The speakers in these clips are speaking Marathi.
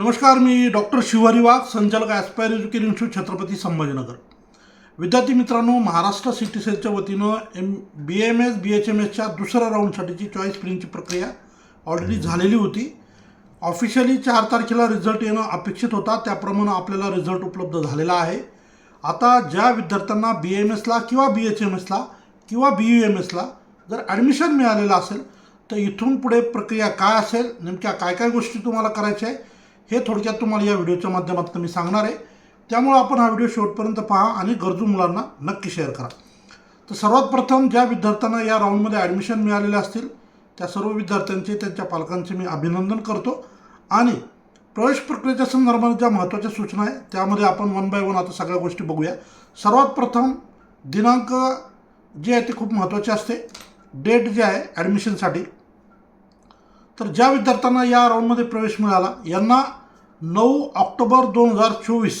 नमस्कार मी डॉक्टर शिवारी वाघ संचालक Aspire Education Institute Chhatrapati Sambhajinagar. विद्यार्थी मित्रांनो महाराष्ट्र सिटी सेलच्या वतीनं M B M S B H M एसच्या दुसऱ्या राऊंडसाठीची चॉईस फिलिंगची प्रक्रिया ऑलरेडी झालेली होती. ऑफिशियली चार तारखेला रिझल्ट येणं अपेक्षित होता त्याप्रमाणे आपल्याला रिझल्ट उपलब्ध झालेला आहे. आता ज्या विद्यार्थ्यांना बी एम एसला किंवा बी एच एम एसला किंवा बी यू एम एसला जर ॲडमिशन मिळालेलं असेल तर इथून पुढे प्रक्रिया काय असेल नेमक्या काय काय गोष्टी तुम्हाला करायच्या आहे हे थोडक्यात तुम्हाला या व्हिडिओच्या माध्यमातून मी सांगणार आहे. त्यामुळं आपण हा व्हिडिओ शेवटपर्यंत पहा आणि गरजू मुलांना नक्की शेअर करा. तर सर्वात प्रथम ज्या विद्यार्थ्यांना या राऊंडमध्ये ॲडमिशन मिळालेले असतील त्या सर्व विद्यार्थ्यांचे त्यांच्या पालकांचे मी अभिनंदन करतो. आणि प्रवेश प्रक्रियेच्या संदर्भात ज्या महत्त्वाच्या सूचना आहे त्यामध्ये आपण वन बाय वन आता सगळ्या गोष्टी बघूया. सर्वात प्रथम दिनांक जे आहे ते खूप महत्त्वाचे असते. डेट जे आहे ॲडमिशनसाठी तर ज्या विद्यार्थ्यांना या राऊंडमध्ये प्रवेश मिळाला यांना नऊ ऑक्टोबर दोन हजार चोवीस.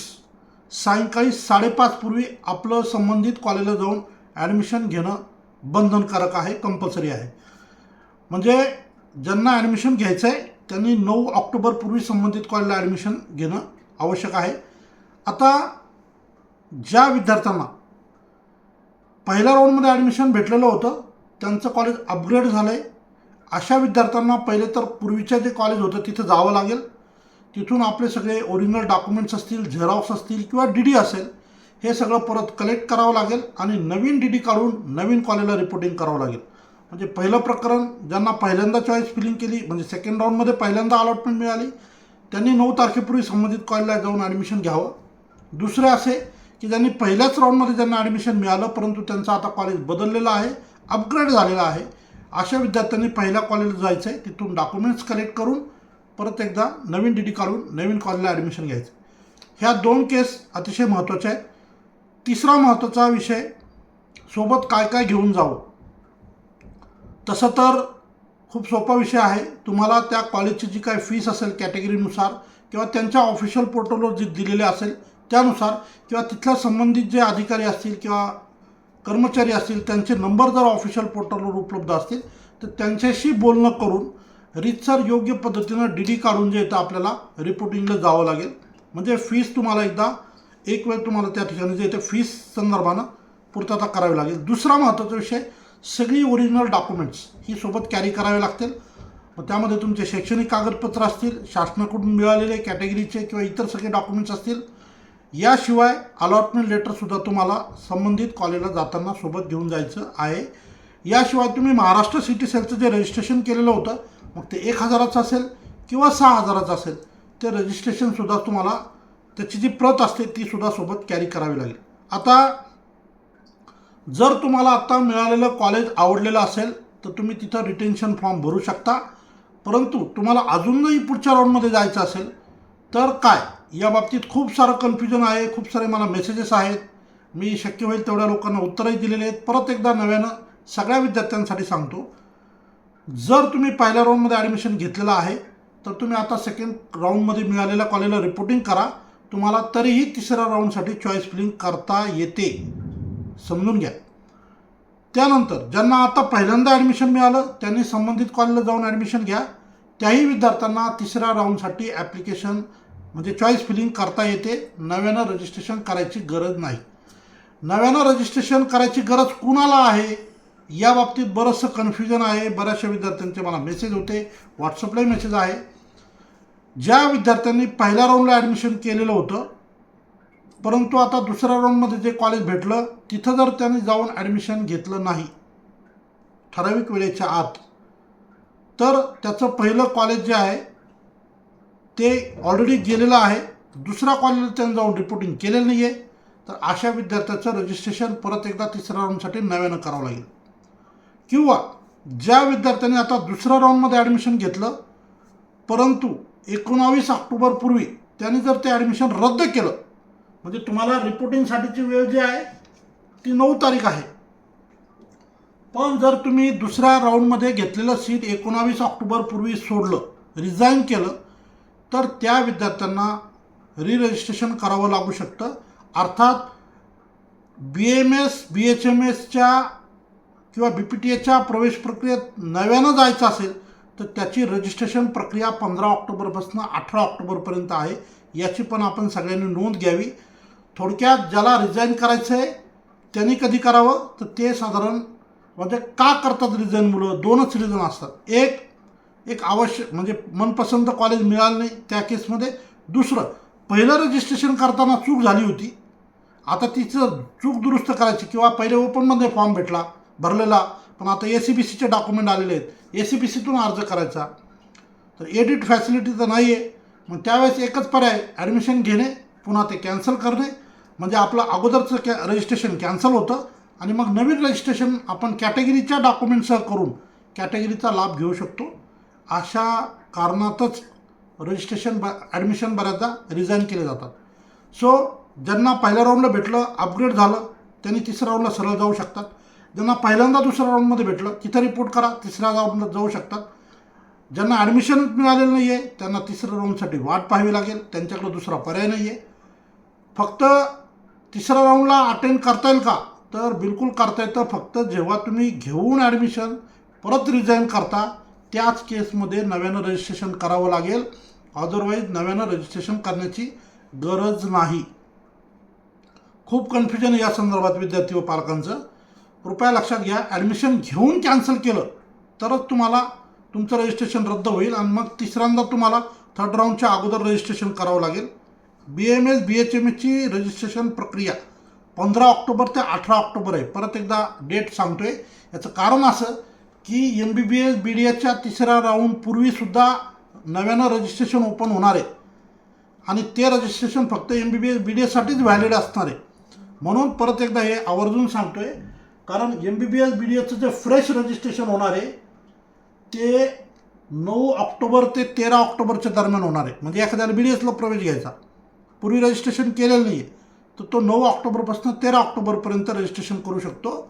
सायंकाळी साडेपाचपूर्वी आपलं संबंधित कॉलेजला जाऊन ॲडमिशन घेणं बंधनकारक आहे कंपल्सरी आहे. म्हणजे ज्यांना ॲडमिशन घ्यायचं आहे त्यांनी नऊ ऑक्टोबरपूर्वी संबंधित कॉलेजला ॲडमिशन घेणं आवश्यक आहे. आता ज्या विद्यार्थ्यांना पहिल्या राऊंडमध्ये ॲडमिशन भेटलेलं होतं त्यांचं कॉलेज अपग्रेड झालं आहे अशा विद्यार्थ्यांना पहिले तर पूर्वीचं जे कॉलेज होतं तिथं जावं लागेल. तिथून आपले सगळे ओरिजिनल डॉक्युमेंट्स असतील झेरॉक्स असतील किंवा डी डी असेल हे सगळं परत कलेक्ट करावं लागेल आणि नवीन डी डी काढून नवीन कॉलेजला रिपोर्टिंग करावं लागेल. म्हणजे पहिलं प्रकरण ज्यांना पहिल्यांदा चॉईस फिलिंग केली म्हणजे सेकंड राऊंडमध्ये पहिल्यांदा अलॉटमेंट मिळाली त्यांनी नऊ तारखेपूर्वी संबंधित कॉलेजला जाऊन ॲडमिशन घ्यावं. दुसरे असे की ज्यांनी पहिल्याच राऊंडमध्ये ज्यांना ॲडमिशन मिळालं परंतु त्यांचं आता कॉलेज बदललेलं आहे अपग्रेड झालेलं आहे अशा विद्यार्थ्यांनी पहिल्या कॉलेजला जायचं आहे तिथून डॉक्युमेंट्स कलेक्ट करून परत एकदा नवीन डी डी काढून नवीन कॉलेजला ॲडमिशन घ्यायचं. ह्या दोन केस अतिशय महत्त्वाच्या आहेत. तिसरा महत्त्वाचा विषय सोबत काय काय घेऊन जावं? तसं तर खूप सोपा विषय आहे. तुम्हाला त्या कॉलेजची जी काय फीस असेल कॅटेगरीनुसार किंवा त्यांच्या ऑफिशियल पोर्टलवर जे दिलेले असेल त्यानुसार किंवा तिथल्या संबंधित जे अधिकारी असतील किंवा कर्मचारी असतील त्यांचे नंबर जर ऑफिशियल पोर्टलवर उपलब्ध असतील तर त्यांच्याशी बोलणं करून रितसर योग्य पद्धतीनं डी डी काढून जे येतं आपल्याला रिपोर्टिंगला जावं लागेल. म्हणजे फीस तुम्हाला एकदा एक वेळ तुम्हाला त्या ठिकाणी जे येतं फीस संदर्भानं पूर्तता करावी लागेल. दुसरा महत्त्वाचा विषय सगळी ओरिजिनल डॉक्युमेंट्स ही सोबत कॅरी करावे लागतील. मग त्यामध्ये तुमचे शैक्षणिक कागदपत्र असतील शासनाकडून मिळालेले कॅटेगरीचे किंवा इतर सगळे डॉक्युमेंट्स असतील याशिवाय अलॉटमेंट लेटरसुद्धा तुम्हाला संबंधित कॉलेजला जाताना सोबत घेऊन जायचं आहे. याशिवाय तुम्ही महाराष्ट्र सिटी सेलचं जे रजिस्ट्रेशन केलेलं होतं मग ते एक हजाराचं असेल किंवा सहा हजाराचं असेल ते रजिस्ट्रेशनसुद्धा तुम्हाला त्याची जी प्रत असते तीसुद्धा सोबत कॅरी करावी लागेल. आता जर तुम्हाला आत्ता मिळालेलं कॉलेज आवडलेलं असेल तर तुम्ही तिथं रिटेन्शन फॉर्म भरू शकता. परंतु तुम्हाला अजूनही पुढच्या राऊंडमध्ये जायचं असेल तर काय? या बाबतीत खूप सारं कन्फ्युजन आहे खूप सारे मला मेसेजेस आहेत. मी शक्य होईल तेवढ्या लोकांना उत्तरही दिलेले आहेत. परत एकदा नव्यानं सगळ्या विद्यार्थ्यांसाठी सांगतो जर तुम्ही पहिल्या राऊंडमध्ये ॲडमिशन घेतलेलं आहे तर तुम्ही आता सेकंड राऊंडमध्ये मिळालेल्या कॉलेजला रिपोर्टिंग करा. तुम्हाला तरीही तिसऱ्या राऊंडसाठी चॉईस फिलिंग करता येते. समजून घ्या. त्यानंतर ज्यांना आता पहिल्यांदा ॲडमिशन मिळालं त्यांनी संबंधित कॉलेजला जाऊन ॲडमिशन घ्या. त्याही विद्यार्थ्यांना तिसऱ्या राऊंडसाठी ॲप्लिकेशन म्हणजे चॉईस फिलिंग करता येते. नव्यानं रजिस्ट्रेशन करायची गरज नाही. नव्यानं रजिस्ट्रेशन करायची गरज कुणाला आहे? या बाबतीत बरंचसं कन्फ्युजन आहे. बऱ्याचशा विद्यार्थ्यांचे मला मेसेज होते. व्हॉट्सअपलाही मेसेज आहे. ज्या विद्यार्थ्यांनी पहिल्या राऊंडला ॲडमिशन केलेलं होतं परंतु आता दुसऱ्या राऊंडमध्ये जे कॉलेज भेटलं तिथं जर त्यांनी जाऊन ॲडमिशन घेतलं नाही ठराविक वेळेच्या आत तर त्याचं पहिलं कॉलेज जे आहे ते ऑलरेडी गेलेलं आहे. दुसऱ्या कॉलेजला त्यांनी जाऊन रिपोर्टिंग केलेलं नाही आहे तर अशा विद्यार्थ्याचं रजिस्ट्रेशन परत एकदा तिसऱ्या राऊंडसाठी नव्यानं करावं लागेल. किंवा ज्या विद्यार्थ्यांनी आता दुसऱ्या राऊंडमध्ये ॲडमिशन घेतलं परंतु एकोणावीस ऑक्टोबरपूर्वी त्यांनी जर ते ॲडमिशन रद्द केलं म्हणजे तुम्हाला रिपोर्टिंगसाठीची वेळ जी आहे ती नऊ तारीख आहे. पण जर तुम्ही दुसऱ्या राऊंडमध्ये घेतलेलं सीट एकोणावीस ऑक्टोबरपूर्वी सोडलं रिझाईन केलं तर त्या विद्यार्थ्यांना री रजिस्ट्रेशन करावं लागू शकतं. अर्थात B M S B H M एसच्या किंवा बी पी टी एच्या प्रवेश प्रक्रियेत नव्यानं जायचं असेल तर त्याची रजिस्ट्रेशन प्रक्रिया पंधरा ऑक्टोबरपासून अठरा ऑक्टोबरपर्यंत आहे. याची पण आपण सगळ्यांनी नोंद घ्यावी. थोडक्यात ज्याला रिझाईन करायचं आहे त्यांनी कधी करावं? तर ते साधारण म्हणजे का करतात रिझाईन मुलं? दोनच रिझन असतात. एक एक आवश्यक म्हणजे मनपसंत कॉलेज मिळालं नाही त्या केसमध्ये दुसरं पहिलं रजिस्ट्रेशन करताना चूक झाली होती. आता तिचं चूक दुरुस्त करायची किंवा पहिले ओपनमध्ये फॉर्म भेटला. भरलेला. पण आता ए सी बी सीचे डॉक्युमेंट आलेले आहेत. ए सी बी सीतून अर्ज करायचा. तर एडिट फॅसिलिटी तर नाही आहे मग त्यावेळेस एकच पर्याय ॲडमिशन घेणे पुन्हा ते कॅन्सल करणे. म्हणजे आपलं अगोदरचं कॅ रजिस्ट्रेशन कॅन्सल होतं. आणि मग नवीन रजिस्ट्रेशन आपण कॅटेगरीच्या डॉक्युमेंटसह करून कॅटेगरीचा लाभ घेऊ शकतो. अशा कारणातच रजिस्ट्रेशन ब ॲडमिशन बऱ्याचदा रिझाईन केले जातात. सो ज्यांना पहिल्या राऊंडला भेटलं अपग्रेड झालं त्यांनी तिसऱ्या राऊंडला सरळ जाऊ शकतात. ज्यांना पहिल्यांदा दुसऱ्या राऊंडमध्ये भेटलं तिथं रिपोर्ट करा तिसऱ्या राऊंडला जाऊ शकतात ज्यांना ॲडमिशन मिळालेलं नाही आहे त्यांना तिसऱ्या राऊंडसाठी वाट पाहावी लागेल त्यांच्याकडे दुसरा पर्याय नाही आहे फक्त तिसऱ्या राऊंडला अटेंड करता येईल का? तर बिलकुल करता येतं. फक्त जेव्हा तुम्ही घेऊन ॲडमिशन परत रिझाईन करता त्याच केसमध्ये नव्यानं रजिस्ट्रेशन करावं लागेल. अदरवाईज नव्यानं रजिस्ट्रेशन करण्याची गरज नाही. खूप कन्फ्युजन या संदर्भात विद्यार्थी व पालकांचं. कृपया लक्षात घ्या ॲडमिशन घेऊन कॅन्सल केलं तरच तुम्हाला तुमचं रजिस्ट्रेशन रद्द होईल आणि मग तिसऱ्यांदा तुम्हाला थर्ड राऊंडच्या अगोदर रजिस्ट्रेशन करावं लागेल. B M S B H M एसची रजिस्ट्रेशन प्रक्रिया पंधरा ऑक्टोबर ते अठरा ऑक्टोबर आहे. परत एकदा डेट सांगतो आहे याचं कारण असं की M B B S B D एसच्या तिसऱ्या राऊंड पूर्वीसुद्धा नव्यानं रजिस्ट्रेशन ओपन होणार आहे. आणि ते रजिस्ट्रेशन फक्त M B B S B D एससाठीच valid असणार आहे. म्हणून परत एकदा हे आवर्जून सांगतो आहे कारण M B B S B D एसचं जे फ्रेश रजिस्ट्रेशन होणार आहे ते नऊ ऑक्टोबर ते तेरा ऑक्टोबरच्या दरम्यान होणार आहे. म्हणजे एखाद्याला बी डी एसला प्रवेश घ्यायचा. पूर्वी रजिस्ट्रेशन केलेलं नाही आहे तर तो नऊ ऑक्टोबरपासून तेरा ऑक्टोबरपर्यंत रजिस्ट्रेशन करू शकतो.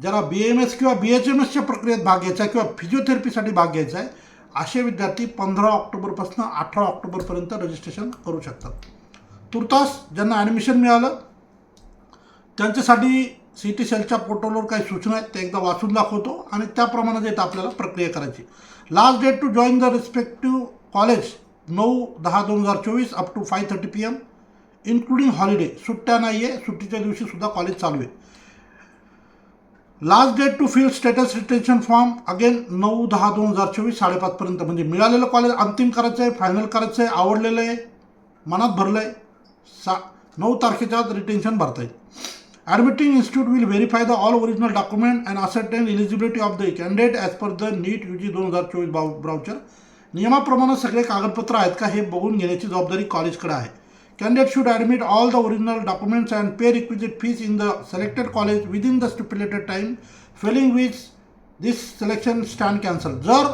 ज्याला बी एम एस किंवा बी एच एम एसच्या प्रक्रियेत भाग घ्यायचा आहे किंवा फिजिओथेरपीसाठी भाग घ्यायचा आहे असे विद्यार्थी पंधरा ऑक्टोबरपासून अठरा ऑक्टोबरपर्यंत रजिस्ट्रेशन करू शकतात. तुर्तास ज्यांना ॲडमिशन मिळालं त्यांच्यासाठी सिटी सेलच्या पोर्टलवर काही सूचना आहेत ते एकदा वाचून दाखवतो आणि त्याप्रमाणे देत आपल्याला प्रक्रिया करायची. Last date to join the respective college नऊ दहा दोन हजार चोवीस up to five thirty P M including holiday सुट्ट्या नाही आहे सुट्टीच्या दिवशीसुद्धा कॉलेज चालू आहे. Last date to fill status retention form again नऊ दहा दोन हजार चोवीस साडेपाचपर्यंत म्हणजे मिळालेलं कॉलेज अंतिम करायचं आहे फायनल करायचं आहे आवडलेलं आहे मनात भरलं आहे सा नऊ तारखेच्या आत रिटेन्शन भरता येईल. Admitting institute will verify the all original document and ascertain eligibility of the candidate as per the NEET U G दोन हजार चोवीस ब्राउचर. नियमाप्रमाणे सगळे कागदपत्र आहेत का हे बघून घेण्याची जबाबदारी कॉलेजकडे आहे. Candidate should admit all the original documents and pay requisite fees in the selected college within the stipulated time failing with this selection stand cancel जर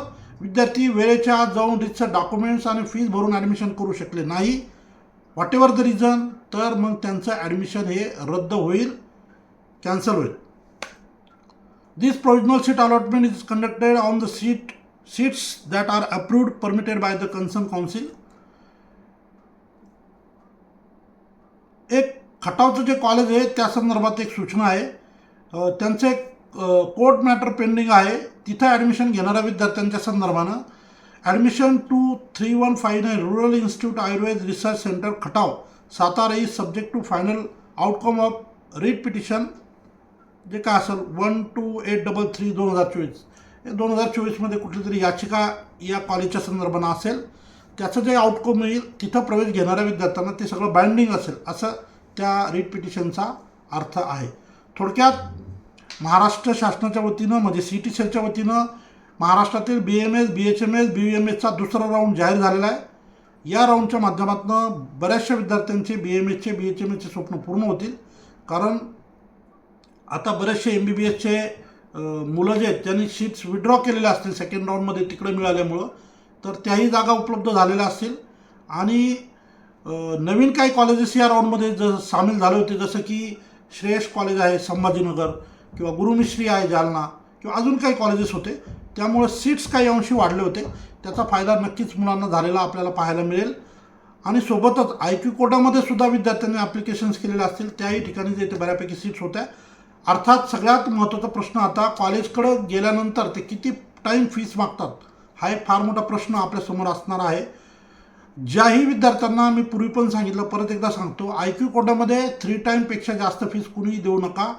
विद्यार्थी वेळेच्या आत जाऊन रितसर डॉक्युमेंट्स आणि फीस भरून ॲडमिशन करू शकले नाही व्हॉट एव्हर द रिझन तर मग त्यांचं ॲडमिशन हे रद्द होईल कॅन्सल होईल. This provisional seat allotment is conducted on the seat seats that are approved permitted by the concern council एक खटावचं जे कॉलेज आहे त्या संदर्भात एक सूचना आहे. त्यांचं एक कोर्ट मॅटर पेंडिंग आहे. तिथं ॲडमिशन घेणाऱ्या विद्यार्थ्यांच्या संदर्भानं admission two three one five nine rural institute Ayurveda research centre Khatav Satara is subject to final outcome of writ petition जे काय असेल one two eight double three दोन हजार चोवीस. हे दोन हजार चोवीसमध्ये कुठली तरी याचिका या कॉलेजच्या संदर्भानं असेल त्याचं जे आउटकम येईल तिथं प्रवेश घेणाऱ्या विद्यार्थ्यांना ते सगळं बाइंडिंग असेल असं त्या रीट पिटिशनचा अर्थ आहे. थोडक्यात महाराष्ट्र शासनाच्या वतीनं म्हणजे सी टी सेलच्या वतीनं महाराष्ट्रातील B M S B H M S B M एसचा दुसरा राऊंड जाहीर झालेला आहे. या राऊंडच्या माध्यमातून बऱ्याचशा विद्यार्थ्यांचे बी एम एसचे बी एच एम एसचे स्वप्न पूर्ण होतील. कारण आता बरेचसे एम बी बी एसचे मुलं जे आहेत त्यांनी सीट्स विड्रॉ केलेल्या असतील सेकंड राऊंडमध्ये तिकडे मिळाल्यामुळं. तर त्याही जागा उपलब्ध झालेल्या असतील. आणि नवीन काही कॉलेजेस या राऊंडमध्ये ज सामील झाले होते जसं की श्रेयश कॉलेज आहे संभाजीनगर किंवा गुरुमिश्री आहे जालना किंवा अजून काही कॉलेजेस होते त्यामुळे सीट्स काही अंशी वाढले होते. त्याचा फायदा नक्कीच मुलांना झालेला आपल्याला पाहायला मिळेल. आणि सोबतच आय क्यू कोटामध्ये सुद्धा विद्यार्थ्यांनी ॲप्लिकेशन्स केलेले असतील त्याही ठिकाणी जे इथे बऱ्यापैकी सीट्स होत्या. अर्थात सगळ्यात महत्त्वाचा प्रश्न आता कॉलेजकडं गेल्यानंतर ते किती टाईम फीस मागतात हा एक फार मोठा प्रश्न आपल्यासमोर असणार आहे. ज्याही विद्यार्थ्यांना मी पूर्वी पण सांगितलं परत एकदा सांगतो आय क्यू कोटामध्ये थ्री टाईमपेक्षा जास्त फीस कुणीही देऊ नका.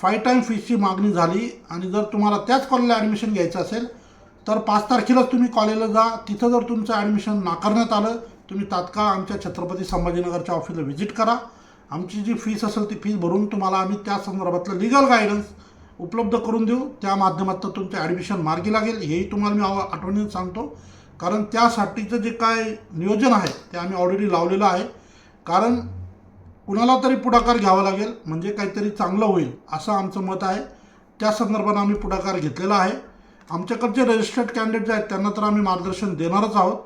फाय टाईम फीसची मागणी झाली आणि जर तुम्हाला त्याच कॉलेजला ॲडमिशन घ्यायचं असेल तर पाच तारखेलाच तुम्ही कॉलेजला जा. तिथं जर तुमचं ॲडमिशन नाकारण्यात आलं तुम्ही तात्काळ आमच्या छत्रपती संभाजीनगरच्या ऑफिसला व्हिजिट करा. आमची जी फीस असेल ती फीस भरून तुम्हाला आम्ही त्या संदर्भातलं लिगल गायडन्स उपलब्ध करून देऊ. त्या माध्यमातून तुमचं ॲडमिशन मार्गी लागेल. हेही तुम्हाला मी आठवणीने सांगतो. कारण त्यासाठीचं जे काय नियोजन आहे ते आम्ही ऑलरेडी लावलेलं आहे. कारण कुणाला तरी पुढाकार घ्यावा लागेल म्हणजे काहीतरी चांगलं होईल असं आमचं मत आहे. त्या संदर्भानं आम्ही पुढाकार घेतलेला आहे. आमच्याकडचे रजिस्टर्ड कॅन्डिडेट आहेत त्यांना तर आम्ही मार्गदर्शन देणारच आहोत.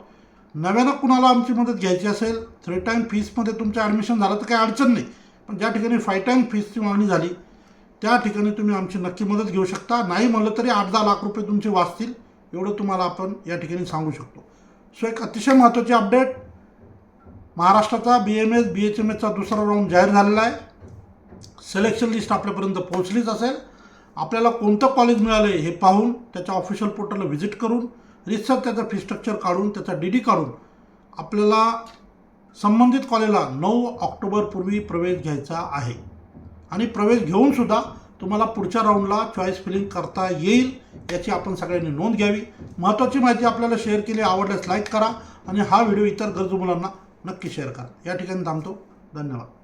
नव्यानं कुणाला आमची मदत घ्यायची असेल थ्री टाईम फीसमध्ये तुमचं ॲडमिशन झालं तर काही अडचण नाही. पण ज्या ठिकाणी फाय टाईम फीसची मागणी झाली त्या ठिकाणी तुम्ही आमची नक्की मदत घेऊ शकता. नाही म्हणलं तरी आठ दहा लाख रुपये तुमचे वाचतील एवढं तुम्हाला आपण या ठिकाणी सांगू शकतो. सो एक अतिशय महत्त्वाची अपडेट महाराष्ट्राचा B M S B H M एसचा दुसरा राऊंड जाहीर झालेला आहे. सिलेक्शन लिस्ट आपल्यापर्यंत पोहोचलीच असेल. आपल्याला कोणतं कॉलेज मिळालं आहे हे पाहून त्याच्या ऑफिशियल पोर्टलला व्हिजिट करून रिसर्च त्याचं फी स्ट्रक्चर काढून त्याचा डी डी काढून आपल्याला संबंधित कॉलेजला नऊ ऑक्टोबरपूर्वी प्रवेश घ्यायचा आहे. आणि प्रवेश घेऊनसुद्धा तुम्हाला पुढच्या राऊंडला चॉईस फिलिंग करता येईल याची आपण सगळ्यांनी नोंद घ्यावी. महत्त्वाची माहिती आपल्याला शेअर केली आवडल्यास लाईक करा. आणि हा व्हिडिओ इतर गरजू मुलांना नक्की शेअर करा. या ठिकाणी थांबतो. धन्यवाद.